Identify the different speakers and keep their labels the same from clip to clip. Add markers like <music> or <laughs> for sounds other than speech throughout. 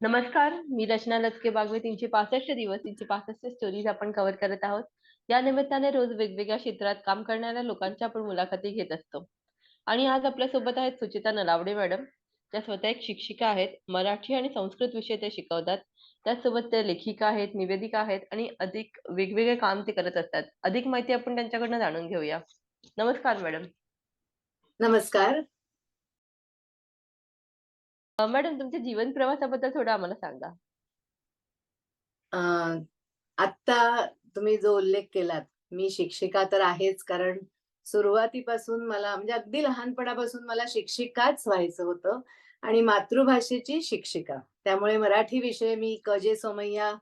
Speaker 1: नमस्कार, मी रचना लचके बागवे. तीनशे पासष्ट दिवस, तीनशे पासष्ट स्टोरीज आपण कव्हर करत आहोत. या निमित्ताने रोज वेगवेगळ्या क्षेत्रात काम करणाऱ्या लोकांच्या आपण मुलाखती घेत असतो. आणि आज आपल्यासोबत आहेत सुचिता नलावडे मॅडम. त्या स्वतः एक शिक्षिका आहेत. मराठी आणि संस्कृत विषय ते शिकवतात. त्याचसोबत त्या लेखिका आहेत, निवेदिका आहेत आणि अधिक वेगवेगळे काम ते करत असतात. अधिक माहिती आपण त्यांच्याकडनं जाणून घेऊया. नमस्कार मॅडम.
Speaker 2: नमस्कार.
Speaker 1: अ, मॅडम तुमच्या जीवन प्रवासाबद्दल थोडं आम्हाला सांगा?
Speaker 2: अ, आत्ता तुम्ही जो उल्लेख केलात, मी शिक्षिका तर आहेच कारण सुरुवातीपासून मला म्हणजे अगदी लहानपणापासून मला शिक्षिकाच व्हायचं होतं आणि मातृभाषेची शिक्षिका. त्यामुळे मराठी विषय मी क.जे. सोमय्या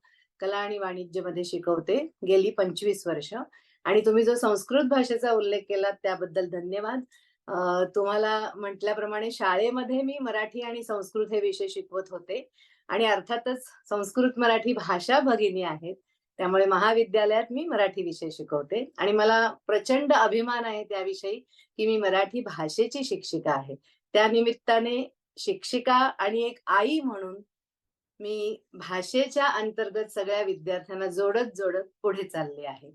Speaker 2: कला आणि वाणिज्यमध्ये शिकवते गेली 25 वर्ष आणि तुम्ही जो संस्कृत भाषेचा उल्लेख केलात त्याबद्दल धन्यवाद. तुम्हाला म्हटल्याप्रमाणे शाळेमध्ये मी मराठी आणि संस्कृत हे विषय शिकवत होते आणि अर्थातच संस्कृत मराठी भाषा भगिनी आहेत. त्यामुळे महाविद्यालयात मी मराठी विषय शिकवते आणि मला प्रचंड अभिमान आहे त्याविषयी, की मी मराठी भाषेची शिक्षिका आहे. त्या निमित्ताने शिक्षिका आणि एक आई म्हणून मी भाषेच्या अंतर्गत सगळ्या विद्यार्थ्यांना जोडत-जोडत पुढे चालले आहे.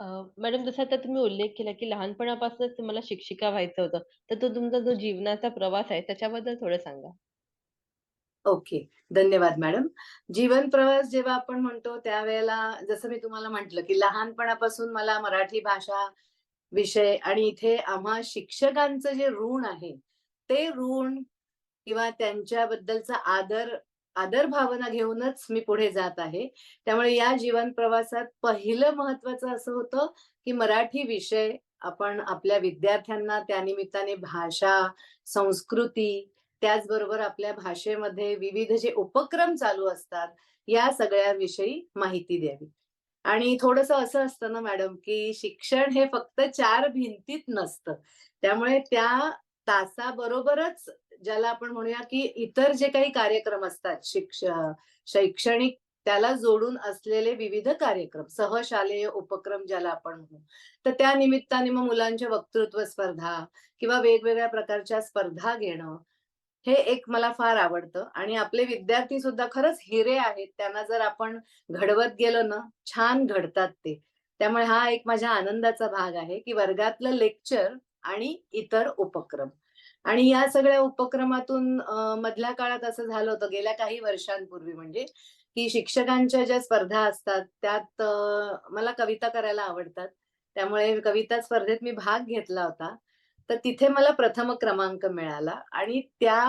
Speaker 1: अ, मॅडम जसं आता तुम्ही उल्लेख केला, की लहानपणापासूनच तुम्हाला शिक्षिका व्हायचं होतं. तर तो तुमचा जो जीवनाचा प्रवास आहे त्याच्याबद्दल थोडं सांगा?
Speaker 2: ओके. धन्यवाद मॅडम. जीवन प्रवास जेव्हा आपण म्हणतो त्यावेळेला जसं मी तुम्हाला म्हटलं, की लहानपणापासून मला मराठी भाषा विषय आणि इथे आम्हा शिक्षकांचं जे ऋण आहे, ते ऋण किंवा त्यांच्याबद्दलचा आदर आदर भावना घेऊनच मी पुढे जात आहे. त्यामुळे या जीवन प्रवासात पहिलं महत्वाचं असं होतं, की मराठी विषय आपण आपल्या विद्यार्थ्यांना त्यानिमित्ताने भाषा, संस्कृती, त्याचबरोबर आपल्या भाषेमध्ये विविध जे उपक्रम चालू असतात, या सगळ्याविषयी माहिती द्यावी. आणि थोडस असं असतं ना मॅडम, की शिक्षण हे फक्त चार भिंतीत नसतं. त्यामुळे त्या तासाबरोबरच ज्याला आपण म्हणूया, की इतर जे काही कार्यक्रम असतात शिक्ष शैक्षणिक त्याला जोडून असलेले विविध कार्यक्रम, सहशालेय उपक्रम ज्याला आपण म्हणू. तर त्या निमित्ताने मग मुलांच्या वक्तृत्व स्पर्धा किंवा वेगवेगळ्या प्रकारच्या स्पर्धा घेणं, हे एक मला फार आवडतं आणि आपले विद्यार्थी सुद्धा खरंच हिरे आहेत. त्यांना जर आपण घडवत गेलो ना, छान घडतात ते. त्यामुळे हा एक माझ्या आनंदाचा भाग आहे, की वर्गातलं लेक्चर आणि इतर उपक्रम. आणि या सगळ्या उपक्रमातून मधल्या काळात असं झालं होतं गेल्या काही वर्षांपूर्वी म्हणजे, की शिक्षकांच्या ज्या स्पर्धा असतात त्यात मला कविता करायला आवडतात. त्यामुळे कविता स्पर्धेत मी भाग घेतला होता. तर तिथे मला प्रथम क्रमांक मिळाला आणि त्या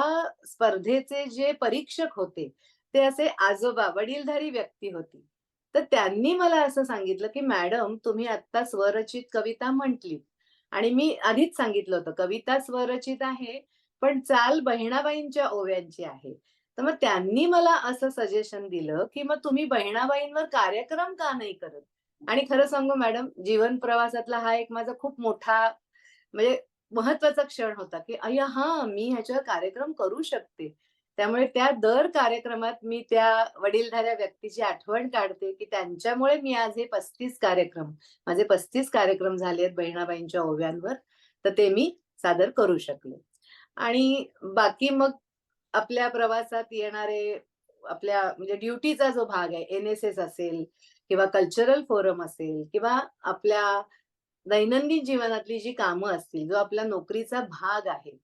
Speaker 2: स्पर्धेचे जे परीक्षक होते, ते असे आजोबा, वडीलधारी व्यक्ती होती. तर त्यांनी मला असं सांगितलं, की "मॅडम तुम्ही आत्ता स्वरचित कविता म्हटली आणि मी आधीच सांगितलं होतं, कविता स्वरचित आहे, पण चाल बहिणाबाईंच्या ओव्यांची आहे." तर मग त्यांनी मला असं सजेशन दिलं, की "मग तुम्ही बहिणाबाईंवर कार्यक्रम का नाही करत?" आणि खरं सांगू मॅडम, जीवन प्रवासातला हा एक माझा खूप मोठा म्हणजे महत्त्वाचा क्षण होता, की अय्या हा मी ह्याच्यावर कार्यक्रम करू शकते. त्यामुळे त्या दर कार्यक्रमात मी त्या वडीलधाऱ्या व्यक्तीची आठवण काढते, की त्यांच्यामुळे मी आज हे 35 कार्यक्रम, माझे 35 कार्यक्रम झाले आहेत बहिणाबाईंच्या ओव्यांवर, तर ते मी सादर करू शकले. आणि बाकी मग आपल्या प्रवासात येणारे आपल्या म्हणजे ड्युटीचा जो भाग आहे, एन-एस-एस असेल किंवा कल्चरल फोरम असेल किंवा आपल्या दैनंदिन जीवनातली जी कामं असतील, जो आपल्या नोकरीचा भाग आहे.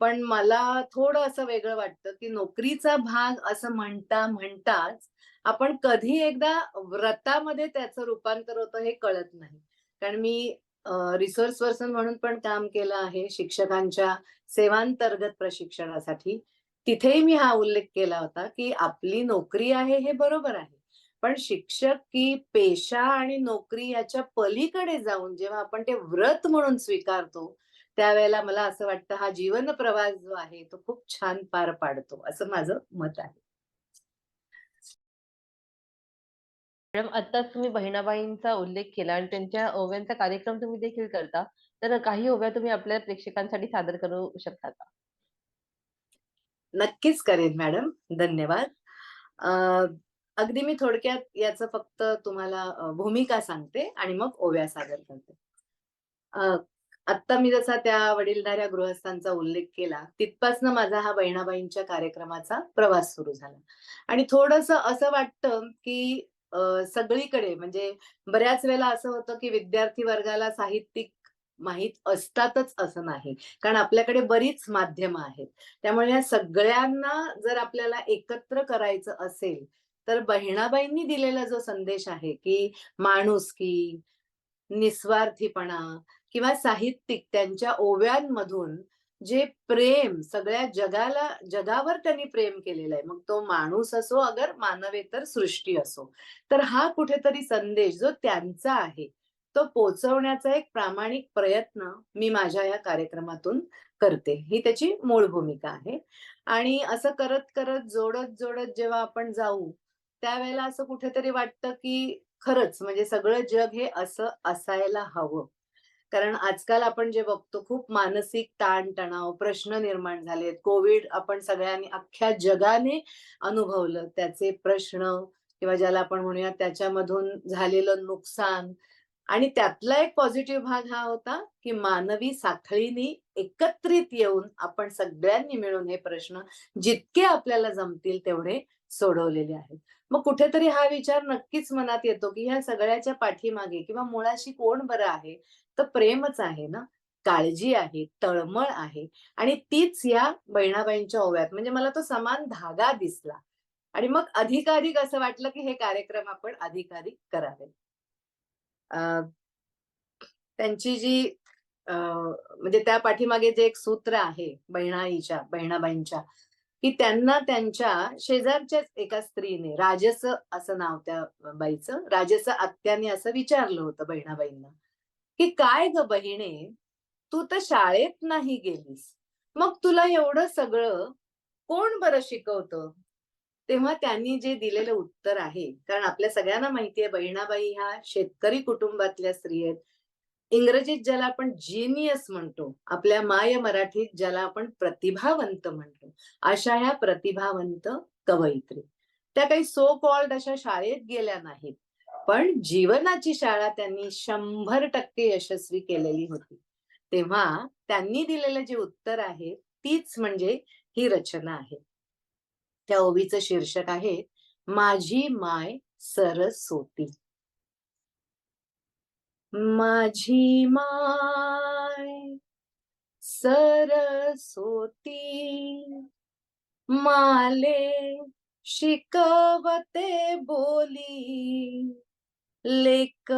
Speaker 2: पण मला थोडं असं वेगळं वाटतं, की नोकरीचा भाग असं म्हणता म्हणताच आपण कधी एकदा व्रतामध्ये त्याचं रूपांतर होतं हे कळत नाही. कारण मी रिसोर्स पर्सन म्हणून पण काम केलं आहे शिक्षकांच्या सेवांतर्गत प्रशिक्षणासाठी. तिथेही मी हा उल्लेख केला होता, की आपली नोकरी आहे हे बरोबर आहे. पण शिक्षक की पेशा आणि नोकरी याच्या पलीकडे जाऊन जेव्हा आपण ते व्रत म्हणून स्वीकारतो, त्यावेळेला मला असं वाटतं हा जीवन प्रवास जो आहे तो खूप छान पार पाडतो, असं माझं मत आहे.
Speaker 1: मॅडम आत्ताच तुम्ही बहिणाबाईंचा उल्लेख केला आणि त्यांच्या ओव्यांचा कार्यक्रम तुम्ही देखील करता. तर काही ओव्या तुम्ही आपल्या प्रेक्षकांसाठी सादर करू शकता का?
Speaker 2: नक्कीच करेन मॅडम. धन्यवाद. अ, अगदी मी थोडक्यात याचं फक्त तुम्हाला भूमिका सांगते आणि मग ओव्या सादर करते. आत्ता मी जसा त्या वडीलधाऱ्या गृहस्थांचा उल्लेख केला तिथपासनं माझा हा बहिणाबाईंच्या कार्यक्रमाचा प्रवास सुरू झाला. आणि थोडस असं वाटतं की सगळीकडे म्हणजे बऱ्याच वेळेला असं होतं की विद्यार्थी वर्गाला साहित्यिक माहीत असतातच असं नाही. कारण आपल्याकडे बरीच माध्यमं आहेत. त्यामुळे या सगळ्यांना जर आपल्याला एकत्र करायचं असेल तर बहिणाबाईंनी दिलेला जो संदेश आहे की माणूस की निस्वार्थीपणा किंवा साहित्यिक त्यांच्या ओव्यांमधून जे प्रेम सगळ्या जगाला जगावर त्यांनी प्रेम केलेलं आहे. मग तो माणूस असो अगर मानवेतर सृष्टी असो तर हा कुठेतरी संदेश जो त्यांचा आहे तो पोचवण्याचा एक प्रामाणिक प्रयत्न मी माझ्या या कार्यक्रमातून करते. ही त्याची मूळ भूमिका आहे. आणि असं करत करत जोडत जोडत जेव्हा आपण जाऊ त्यावेळेला असं कुठेतरी वाटतं की खरंच म्हणजे सगळं जग हे असं असायला हवं. कारण आजकाल आपण जे बघतो खूप मानसिक ताणतणाव प्रश्न निर्माण झालेत. कोविड आपण सगळ्यांनी अख्ख्या जगाने अनुभवलं. त्याचे प्रश्न किंवा ज्याला आपण म्हणूया त्याच्यामधून झालेलं नुकसान आणि त्यातला एक पॉझिटिव्ह भाग हा होता की मानवी साखळीने एकत्रित येऊन आपण सगळ्यांनी मिळून हे प्रश्न जितके आपल्याला जमतील तेवढे सोडवलेले आहेत. मग कुठेतरी हा विचार नक्कीच मनात येतो की ह्या सगळ्याच्या पाठीमागे किंवा मुळाशी कोण बरं आहे? तर प्रेमच आहे ना? काळजी आहे तळमळ आहे आणि तीच या बहिणाबाईंच्या ओव्यात. म्हणजे मला तो समान धागा दिसला. आणि मग अधिकाधिक असं वाटलं की हे कार्यक्रम आपण अधिकाधिक करावे. त्यांची जी म्हणजे त्या पाठीमागे जे एक सूत्र आहे बहिणाईच्या बहिणाबाईंच्या की त्यांना त्यांच्या शेजारच्याच एका स्त्रीने राजस असं नाव त्या बाईचं राजस आत्याने असं विचारलं होतं बहिणाबाईंना की काय ग बहिणे तू तर शाळेत नाही गेलीस. मग तुला एवढं सगळं कोण बरं शिकवतं? तेव्हा त्यांनी जे दिलेलं उत्तर आहे कारण आपल्या सगळ्यांना माहितीये बहिणाबाई ह्या शेतकरी कुटुंबातल्या स्त्री आहेत. इंग्रजीत ज्याला आपण जिनियस म्हणतो आपल्या माय मराठीत ज्याला आपण प्रतिभावंत म्हणतो अशा ह्या प्रतिभावंत कवयित्री. त्या काही सो कॉल्ड अशा शाळेत गेल्या नाहीत पण जीवनाची शाळा त्यांनी शंभर टक्के यशस्वी केलेली होती. तेव्हा त्यांनी दिलेलं जे उत्तर आहे तीच म्हणजे ही रचना आहे. त्या ओवीचं शीर्षक आहे माझी माय सरस्वती माझी माय सरस्वती माले शिकवते बोली लेक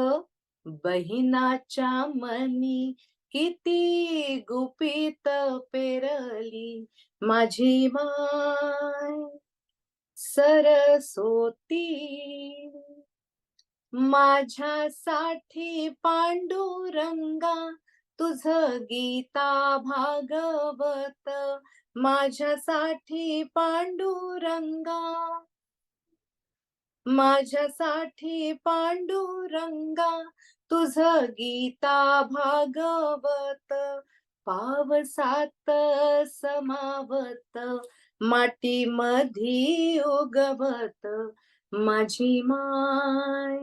Speaker 2: बहिणाच्या मनी किती गुपित पेरली माझी माय. सरस्वती माझ्यासाठी पांडुरंगा तुझ गीता भागवत. माझ्यासाठी पांडुरंगा माझ्यासाठी पांडुरंगा तुझ गीता भागवत पावसात समावत माटी मधी उगवत माझी माय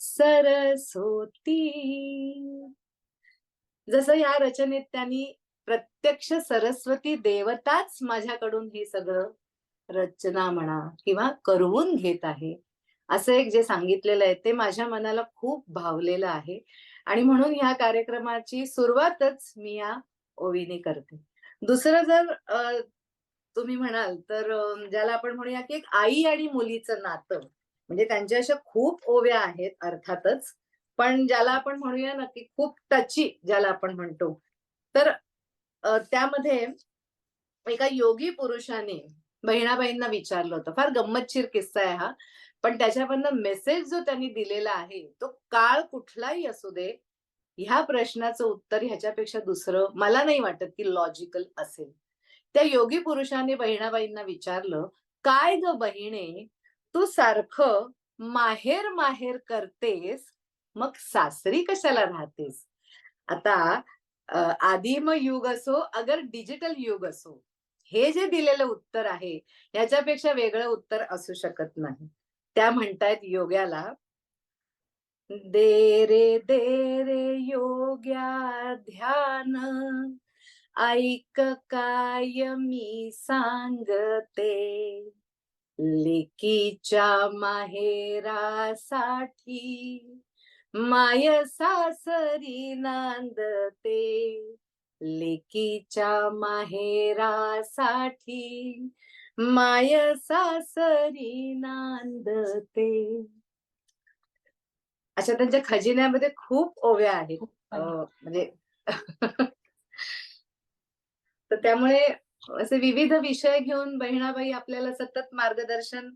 Speaker 2: सरस्वती. जसं या रचनेत त्यांनी प्रत्यक्ष सरस्वती देवताच माझ्याकडून हे सगळं रचना म्हणा किंवा करवून घेत आहे. असं एक जे सांगितलेलं आहे ते माझ्या मनाला खूप भावलेलं आहे. आणि म्हणून ह्या कार्यक्रमाची सुरुवातच मी या ओवीने करते. दुसरं जर तुम्ही म्हणाल तर ज्याला आपण म्हणूया की एक आई आणि मुलीचं नातं म्हणजे त्यांच्या अशा खूप ओव्या आहेत अर्थातच. पण ज्याला आपण म्हणूया ना की खूप टची ज्याला आपण म्हणतो तर त्यामध्ये एका योगी पुरुषाने बहिणाबाईंना विचारलं होतं. फार गंमतशीर किस्सा आहे हा. पण त्याच्यावरनं मेसेज जो त्यांनी दिलेला आहे तो काळ कुठलाही असू दे ह्या प्रश्नाचं उत्तर ह्याच्यापेक्षा दुसरं मला नाही वाटत की लॉजिकल असेल. त्या योगी पुरुषाने बहिणाबाईंना विचारलं काय ग बहिणे तू सारखं माहेर माहेर करतेस मग सासरी कशाला राहतेस? आता आदिम युग असो अगर डिजिटल युग असो हे जे दिलेलं उत्तर आहे याच्यापेक्षा वेगळं उत्तर असू शकत नाही. त्या म्हणतायत योग्याला दे रे दे रे योग्या ध्यान ऐक काय मी सांगते. लेकीच्या माहेरासाठी माय सासरी नांदते. लेकीच्या माहेरासाठी माय सासरी नांदते. अशा त्यांच्या खजिन्यामध्ये खूप ओव्या आहेत. म्हणजे <laughs> तर त्यामुळे असे विविध विषय घेऊन बहिणाबाई आपल्याला सतत मार्गदर्शन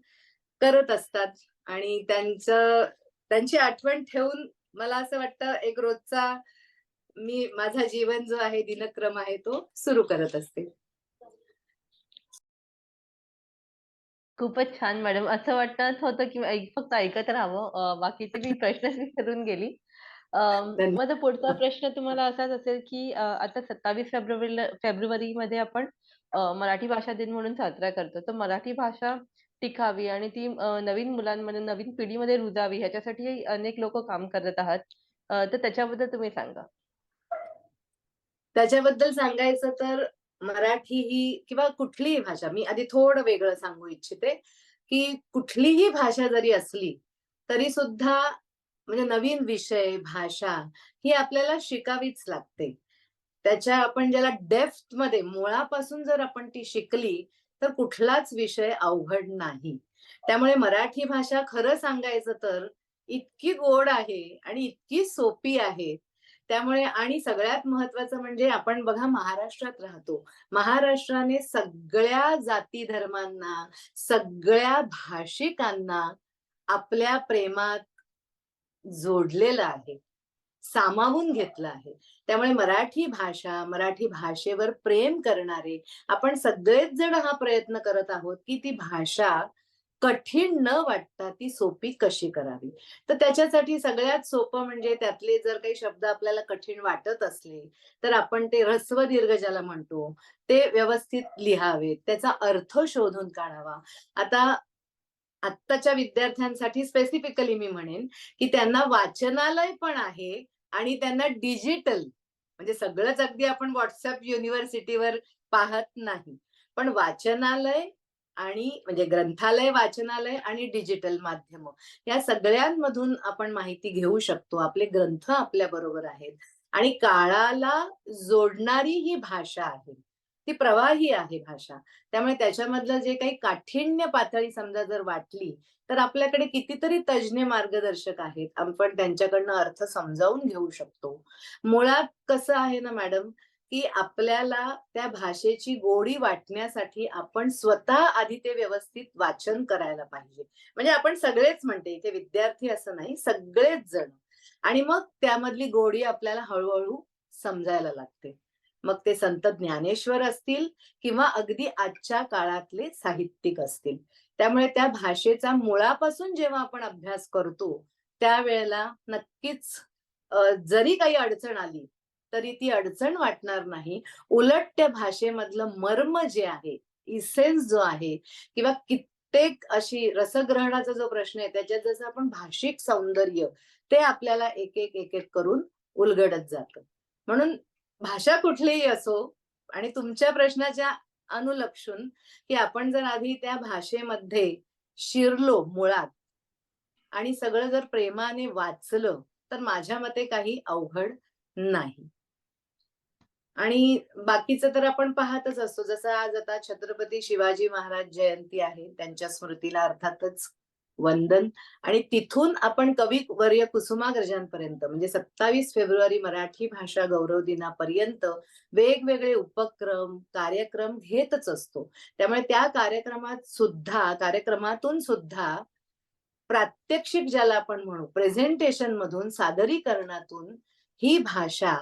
Speaker 2: करत असतात. आणि त्यांचं त्यांची आठवण ठेवून मला असं वाटतं एक रोजचा मी माझा जीवन जो आहे दिनक्रम आहे तो सुरू करत असते.
Speaker 1: खूपच छान मॅडम. असं वाटत होतं की ऐक फक्त ऐकत राहावं. अ, बाकीचे मी <laughs> प्रश्नच विसरून गेली. अ,
Speaker 2: धन्य-
Speaker 1: माझा पुढचा <laughs> प्रश्न तुम्हाला असाच असेल की अ, आता 27 फेब्रुवारीला फेब्रुवारीमध्ये आपण अ, मराठी भाषा दिन म्हणून साजरा करतो. तर मराठी भाषा टिकावी आणि ती अ, नवीन मुलांमध्ये, नवीन पिढीमध्ये रुजावी ह्याच्यासाठी अनेक लोकं काम करत आहात. अ, तर त्याच्याबद्दल तुम्ही सांगा?
Speaker 2: त्याच्याबद्दल सांगायचं तर मराठी ही किंवा कुठलीही भाषा मी आधी थोडं वेगळं सांगू इच्छिते की कुठलीही भाषा जरी असली तरी सुद्धा म्हणजे नवीन विषय भाषा ही आपल्याला शिकावीच लागते. त्याच्या आपण ज्याला डेफ्थमध्ये मुळापासून जर आपण ती शिकली तर कुठलाच विषय अवघड नाही. त्यामुळे मराठी भाषा खरं सांगायचं तर इतकी गोड आहे आणि इतकी सोपी आहे त्यामुळे आणि सगळ्यात महत्वाचं म्हणजे आपण बघा महाराष्ट्रात राहतो. महाराष्ट्राने सगळ्या जाती धर्मांना सगळ्या भाषिकांना आपल्या प्रेमात जोडलेलं आहे. सामावून घेतलं आहे. त्यामुळे मराठी भाषा मराठी भाषेवर प्रेम करणारे आपण सगळेच जण हा प्रयत्न करत आहोत की ती भाषा कठीण न वाटता ती सोपी कशी करावी? तर त्याच्यासाठी सगळ्यात सोपं म्हणजे त्यातले जर काही शब्द आपल्याला कठीण वाटत असले तर आपण ते ह्रस्व दीर्घ ज्याला म्हणतो ते व्यवस्थित लिहावेत त्याचा अर्थ शोधून काढावा. आता आत्ताच्या विद्यार्थ्यांसाठी स्पेसिफिकली मी म्हणेन की त्यांना वाचनालय पण आहे आणि त्यांना डिजिटल म्हणजे सगळंच अगदी आपण व्हॉट्सअप युनिव्हर्सिटीवर पाहत नाही. पण वाचनालय आणि म्हणजे ग्रंथालय वाचनालय आणि डिजिटल माध्यम. या सगळ्यांमधून आपण माहिती घेऊ शकतो. आपले ग्रंथ आपल्या बरोबर आहेत. आणि काळाला जोडणारी ही भाषा आहे. ती प्रवाही आहे भाषा. त्यामुळे त्याच्यामधलं जे काही काठिण्य पातळी समजा जर वाटली तर आपल्याकडे कितीतरी तज्ज्ञ मार्गदर्शक आहेत. आपण त्यांच्याकडनं अर्थ समजावून घेऊ शकतो. मुळात कसं आहे ना मॅडम की आपल्याला त्या भाषेची गोडी वाटण्यासाठी आपण स्वतः आधी ते व्यवस्थित वाचन करायला पाहिजे. म्हणजे आपण सगळेच म्हणते इथे विद्यार्थी असं नाही सगळेच जण. आणि मग त्यामधली गोडी आपल्याला हळूहळू समजायला लागते. मग ते संत ज्ञानेश्वर असतील किंवा अगदी आजच्या काळातले साहित्यिक असतील. त्यामुळे त्या भाषेचा मुळापासून जेव्हा आपण अभ्यास करतो त्यावेळेला नक्कीच जरी काही अडचण आली तरी ती अडचण वाटणार नाही. उलट त्या भाषेमधलं मर्म जे आहे इसेन्स जो आहे किंवा कित्येक अशी रसग्रहणाचा जो प्रश्न आहे त्याच्यात जसं आपण भाषिक सौंदर्य ते आपल्याला एक एक एक एक करून उलगडत जातं. म्हणून भाषा कुठलीही असो आणि तुमच्या प्रश्नाच्या अनुलक्षून की आपण जर आधी त्या भाषेमध्ये शिरलो मुळात आणि सगळं जर प्रेमाने वाचलं तर माझ्या मते काही अवघड नाही. आणि बाकीचं तर आपण पाहतच असतो. जसं आज आता छत्रपती शिवाजी महाराज जयंती आहे. त्यांच्या स्मृतीला अर्थातच वंदन. आणि तिथून आपण कवी वर्य कुसुमाग्रजांपर्यंत म्हणजे सत्तावीस फेब्रुवारी मराठी भाषा गौरव दिनापर्यंत वेगवेगळे उपक्रम कार्यक्रम घेतच असतो. त्यामुळे त्या कार्यक्रमात सुद्धा कार्यक्रमातून सुद्धा प्रात्यक्षिक ज्याला आपण म्हणू प्रेझेंटेशन मधून सादरीकरणातून ही भाषा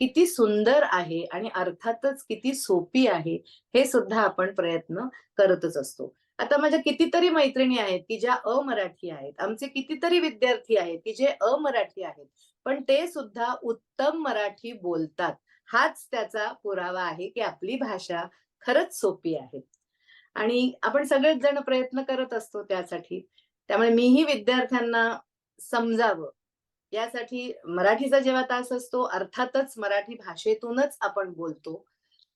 Speaker 2: किती सुंदर आहे आणि अर्थातच किती सोपी आहे हे सुद्धा आपण प्रयत्न करतच असतो. आता माझ्या कितीतरी मैत्रिणी आहेत की ज्या अमराठी आहेत आमचे कितीतरी विद्यार्थी आहेत की जे अमराठी आहेत पण ते सुद्धा उत्तम मराठी बोलतात. हाच त्याचा पुरावा आहे की आपली भाषा खरंच सोपी आहे. आणि आपण सगळेच जण प्रयत्न करत असतो त्यासाठी. त्यामुळे मीही विद्यार्थ्यांना समजावं. यासाठी मराठीचा जेव्हा तास असतो अर्थातच मराठी भाषेतूनच आपण बोलतो.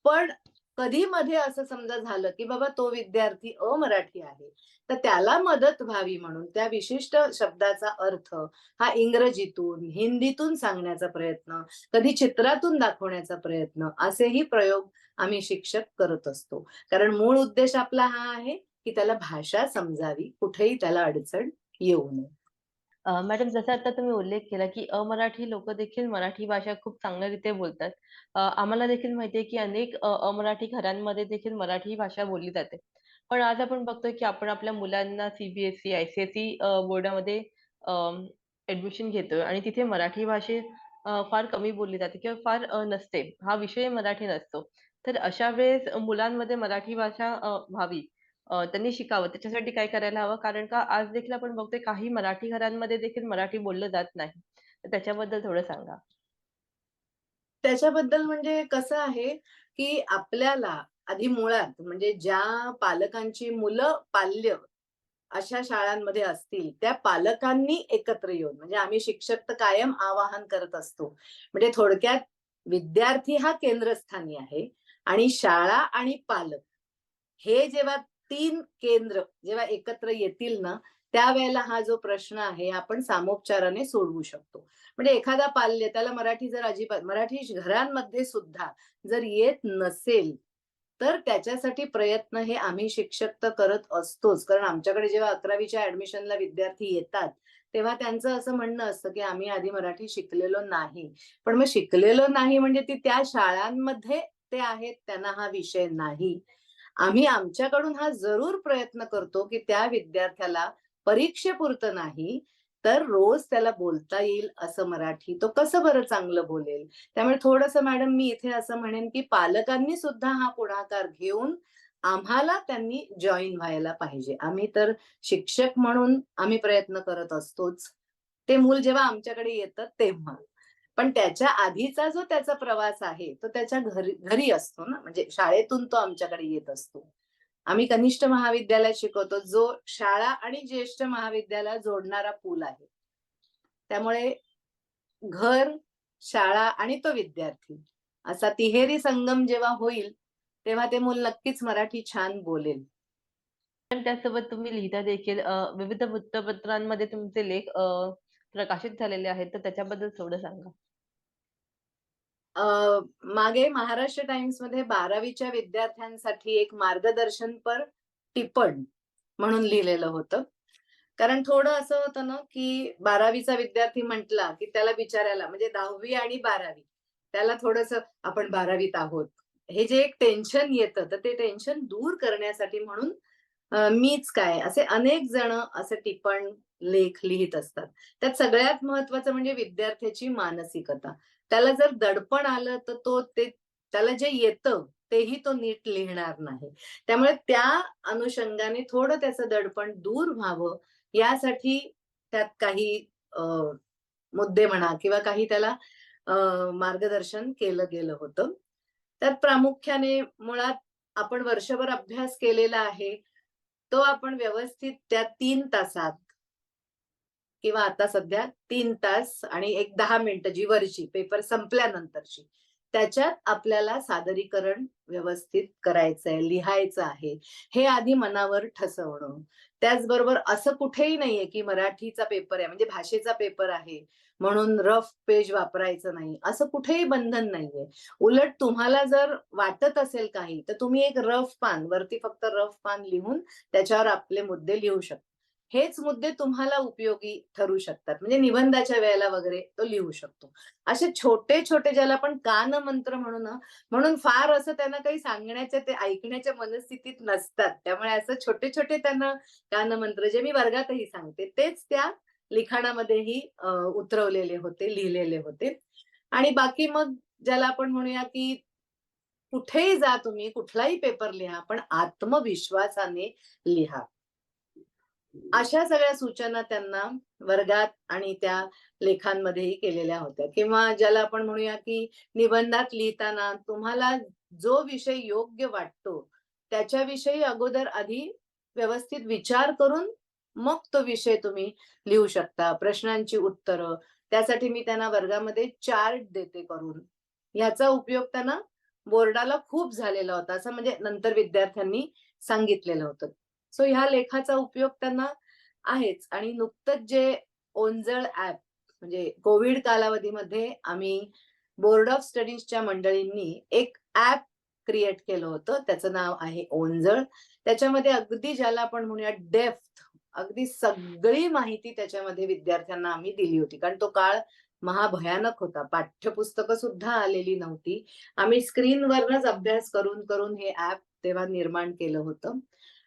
Speaker 2: पण कधी मध्ये असं समजा झालं की बाबा तो विद्यार्थी अमराठी आहे तर त्याला मदत व्हावी म्हणून त्या विशिष्ट शब्दाचा अर्थ हा इंग्रजीतून हिंदीतून सांगण्याचा प्रयत्न कधी चित्रातून दाखवण्याचा प्रयत्न असेही प्रयोग आम्ही शिक्षक करत असतो. कारण मूळ उद्देश आपला हा आहे की त्याला भाषा समजावी कुठेही त्याला अडचण येऊ नये.
Speaker 1: अ, मॅडम जसं आता तुम्ही उल्लेख केला, की अमराठी लोकं देखील मराठी भाषा खूप चांगल्यारीत्या बोलतात. अ, आम्हाला देखील माहिती आहे, की अनेक अ, अमराठी घरांमध्ये देखील मराठी भाषा बोलली जाते. पण आज आपण बघतोय, की आपण आपल्या मुलांना सी-बी-एस-ई, आय-सी-एस-ई अ, बोर्डामध्ये अं, ॲडमिशन घेतोय आणि तिथे मराठी भाषे अ, फार कमी बोलली जाते किंवा फार अ, नसते. हा विषय मराठी नसतो. तर अशा वेळेस मुलांमध्ये मराठी भाषा अ, व्हावी अ, त्यांनी शिकावं त्याच्यासाठी काय करायला हवं? कारण का आज देखील आपण बघतोय काही मराठी घरांमध्ये देखील मराठी बोललं जात नाही. तर त्याच्याबद्दल थोडं सांगा?
Speaker 2: त्याच्याबद्दल म्हणजे कसं आहे, की आपल्याला आधी मुळात म्हणजे ज्या पालकांची मुलं पाल्य अशा शाळांमध्ये असतील, त्या पालकांनी एकत्र येऊन म्हणजे आम्ही शिक्षक तर कायम आवाहन करत असतो. म्हणजे थोडक्यात विद्यार्थी हा केंद्रस्थानी आहे आणि शाळा आणि पालक हे जेव्हा तीन केंद्र जेव्हा एकत्र येतील ना, त्यावेळेला हा जो प्रश्न आहे आपण सामोपचाराने सोडवू शकतो. म्हणजे एखादा पाल्य त्याला मराठी जर अजिबात मराठी घरांमध्ये सुद्धा जर येत नसेल, तर त्याच्यासाठी प्रयत्न हे आम्ही शिक्षक तर करत असतोच. कारण आमच्याकडे जेव्हा अकरावीच्या ऍडमिशनला विद्यार्थी येतात, तेव्हा त्यांचं असं म्हणणं असतं, की आम्ही आधी मराठी शिकलेलो नाही. पण मग शिकलेलो नाही म्हणजे ती त्या शाळांमध्ये ते आहेत, त्यांना हा विषय नाही. आम्ही आमच्याकडून हा जरूर प्रयत्न करतो, की त्या विद्यार्थ्याला परीक्षेपुरतं नाही, तर रोज त्याला बोलता येईल असं मराठी. तो कसं बरं चांगलं बोलेल? त्यामुळे थोडंसं मॅडम मी इथे असं म्हणेन, की पालकांनी सुद्धा हा पुढाकार घेऊन आम्हाला त्यांनी जॉईन व्हायला पाहिजे. आम्ही तर शिक्षक म्हणून आम्ही प्रयत्न करत असतोच. ते मूल जेव्हा आमच्याकडे येतं तेव्हा. पण त्याच्या आधीचा जो त्याचा प्रवास आहे, तो त्याच्या घरी घरी असतो ना, म्हणजे शाळेतून तो आमच्याकडे येत असतो. आम्ही कनिष्ठ महाविद्यालयात शिकवतो, जो शाळा आणि ज्येष्ठ महाविद्यालय जोडणारा पूल आहे. त्यामुळे घर, शाळा आणि तो विद्यार्थी असा तिहेरी संगम जेव्हा होईल, तेव्हा ते मूल नक्कीच मराठी छान बोलेल.
Speaker 1: पण त्यासोबत तुम्ही लिहिता देखील विविध वृत्तपत्रांमध्ये तुमचे लेख प्रकाशित झालेले आहेत. तर त्याच्याबद्दल थोडं सांगा?
Speaker 2: अ, मागे महाराष्ट्र टाइम्समध्ये बारावीच्या विद्यार्थ्यांसाठी एक मार्गदर्शनपर टिपण म्हणून लिहिलेलं होतं. कारण थोडं असं होतं ना, की 12वीचा विद्यार्थी म्हटला, की त्याला विचारायला म्हणजे 10वी आणि 12वी त्याला थोडंसं आपण 12वीत आहोत. हे जे एक टेन्शन येतं, तर ते टेन्शन दूर करण्यासाठी म्हणून मीच काय असे अनेक जण असे टिपण, लेख लिहीत असतात. त्यात सगळ्यात महत्वाचं म्हणजे विद्यार्थ्याची मानसिकता. त्याला जर दडपण आलं, तर तो ते त्याला जे येतं तेही तो नीट लिहिणार नाही. त्यामुळे त्या अनुषंगाने थोडं त्याचं दडपण दूर व्हावं यासाठी त्यात काही अ, मुद्दे म्हणा किंवा काही त्याला मार्गदर्शन केलं गेलं होतं. त्यात प्रामुख्याने मुळात आपण वर्षभर अभ्यास केलेला आहे. तो आपण व्यवस्थित त्या तीन तासात किंवा आता सध्या तीन तास आणि एक दहा मिनिटं जी वरची पेपर संपल्यानंतरची, त्याच्यात आपल्याला सादरीकरण व्यवस्थित करायचं आहे लिहायचं आहे. हे आधी मनावर ठसवणं. त्याचबरोबर असं कुठेही नाहीये, की मराठीचा पेपर आहे म्हणजे भाषेचा पेपर आहे, म्हणून रफ पेज वापरायचं नाही. असं कुठेही बंधन नाहीये. उलट तुम्हाला जर वाटत असेल काही, तर तुम्ही एक रफ पान, वरती फक्त रफ पान लिहून त्याच्यावर आपले मुद्दे लिहू शकता. हेच मुद्दे तुम्हाला उपयोगी ठरू शकतात. म्हणजे निबंधाच्या वेळेला वगैरे तो लिहू शकतो. असे छोटे-छोटे ज्याला आपण कान मंत्र म्हणून म्हणून फार असं त्यांना काही सांगण्याच्या ते ऐकण्याच्या मनस्थितीत नसतात. त्यामुळे असं छोटे-छोटे त्यांना कानमंत्र जे मी वर्गातही सांगते, तेच त्या लिखाणामध्येही उतरवलेले होते, लिहिलेले होते. आणि बाकी मग ज्याला आपण म्हणूया, की कुठेही जा तुम्ही, कुठलाही पेपर लिहा, पण आत्मविश्वासाने लिहा. अशा सगळ्या सूचना त्यांना वर्गात आणि त्या लेखांमध्येही केलेल्या होत्या. किंवा ज्याला आपण म्हणूया, की निबंधात लिहिताना तुम्हाला जो विषय योग्य वाटतो, त्याच्याविषयी अगोदर आधी व्यवस्थित विचार करून मग तो विषय तुम्ही लिहू शकता. प्रश्नांची उत्तरं, त्यासाठी मी त्यांना वर्गामध्ये चार्ट देते करून. ह्याचा उपयोग त्यांना बोर्डाला खूप झालेला होता. असं म्हणजे नंतर विद्यार्थ्यांनी सांगितलेलं होतं. सो ह्या लेखाचा उपयोग त्यांना आहेच. आणि नुकतंच जे ओंजळ ऍप म्हणजे कोविड कालावधीमध्ये आम्ही बोर्ड ऑफ स्टडीजच्या मंडळींनी एक ऍप क्रिएट केलं होतं. त्याचं नाव आहे ओंजळ. त्याच्यामध्ये अगदी ज्याला आपण म्हणूया डेफ्थ अगदी सगळी माहिती त्याच्यामध्ये विद्यार्थ्यांना आम्ही दिली होती. कारण तो काळ महाभयानक होता. पाठ्यपुस्तकं सुद्धा आलेली नव्हती. आम्ही स्क्रीनवरच अभ्यास करून करून हे ऍप तेव्हा निर्माण केलं होतं.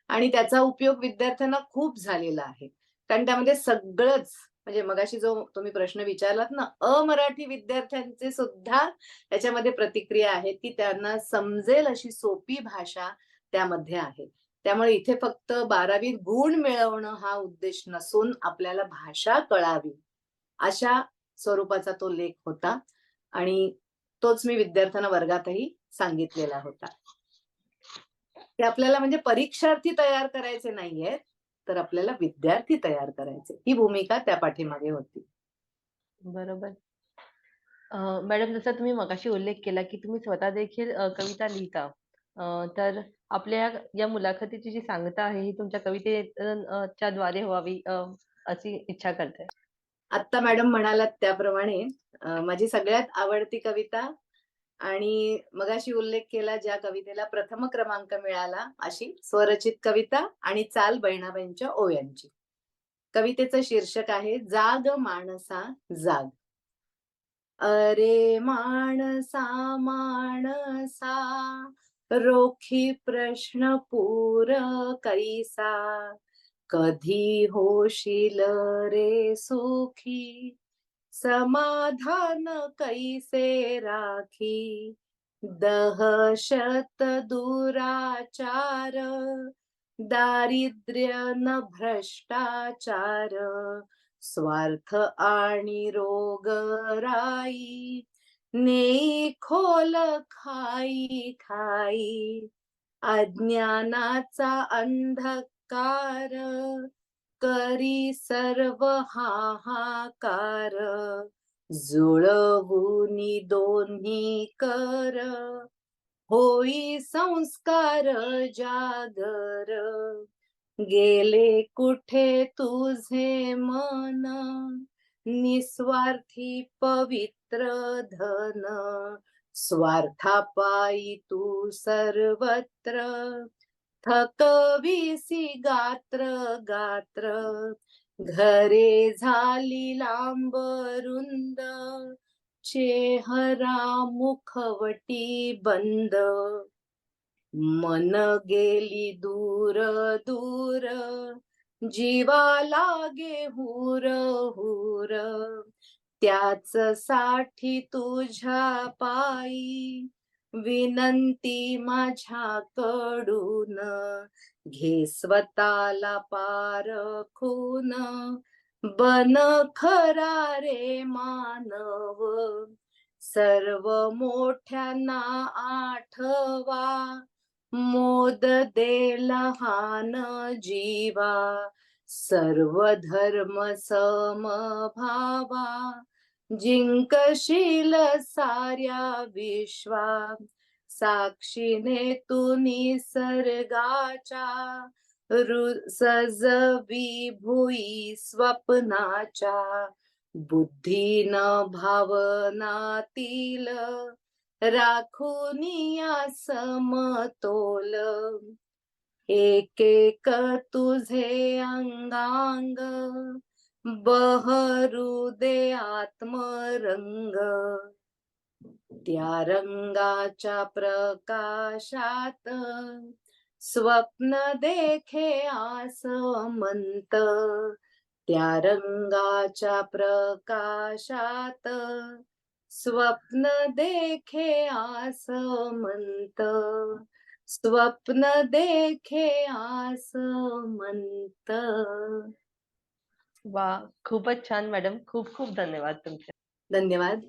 Speaker 2: आणि त्याचा उपयोग विद्यार्थ्यांना खूप झालेला आहे. कारण त्यामध्ये सगळंच म्हणजे मगाशी जो तुम्ही प्रश्न विचारलात ना अमराठी विद्यार्थ्यांचे सुद्धा त्याच्यामध्ये प्रतिक्रिया आहेत की त्यांना समजेल अशी सोपी भाषा त्यामध्ये आहे. त्यामुळे इथे फक्त बारावीत गुण मिळवणं हा उद्देश नसून आपल्याला भाषा कळावी अशा स्वरूपाचा तो लेख होता. आणि तोच मी विद्यार्थ्यांना वर्गातही सांगितलेला होता. ते आपल्याला म्हणजे परीक्षार्थी तयार करायचे नाहीयेत तर आपल्याला विद्यार्थी तयार करायचे ही भूमिका त्या पाठीमागे होती
Speaker 1: बरोबर. मॅडम जसा तुम्ही मगाशी उल्लेख केला, की तुम्ही स्वतः देखील कविता लिहिता. तर आपल्या या मुलाखतीची जी सांगता आहे ही तुमच्या कविते अ, च्या द्वारे व्हावी अशी इच्छा करते.
Speaker 2: आत्ता मॅडम म्हणालात त्याप्रमाणे माझी सगळ्यात आवडती कविता आणि मगाशी उल्लेख केला ज्या कवितेला प्रथम क्रमांक मिळाला अशी स्वरचित कविता आणि चाल बहिणाबाईंच्या ओव्यांची. कवितेचं शीर्षक आहे जाग माणसा जाग. अरे माणसा माणसा रोखी प्रश्न पूर कैसा? कधी होशील रे सुखी? समाधान कैसे राखी? दहशत दुराचार दारिद्र्य न भ्रष्टाचार स्वार्थ आणि रोगराई ने खोल खाई खाई अज्ञानाचा अंधकार करी सर्व हाहाकार. जुळवूनी दोन्ही कर. होई संस्कार जागर. गेले कुठे तुझे मन? निस्वार्थी पवित्र धन. स्वार्थापायी तू सर्वत्र. थकविसी गात्र गात्र. घरे झाली लांब रुंद. चेहरा मुखवटी बंद. मन गेली दूर दूर. जीवा लागे हुर हुर. त्याच साठी तुझ्या पायी विनंती माझ्याकडून. घे स्वतःला पार खून. बन खरा रे मानव. सर्व मोठ्यांना आठवा. मोद दे लहान जीवा. सर्व धर्म समभावा. जिंकशील साऱ्या विश्वा साक्षीने तू निसर्गाच्या रु- सजवी भुई स्वप्नाच्या बुद्धीन भावनातील राखून या समतोल. एक एक तुझे अंगांग बहरू दे आत्मरंग त्या रंगाच्या प्रकाशात स्वप्न देखे आसमंत त्या रंगाच्या प्रकाशात स्वप्न देखे आसमंत स्वप्न देखे आसमंत.
Speaker 1: वा खूपच छान मॅडम. खूप खूप धन्यवाद तुमचे.
Speaker 2: धन्यवाद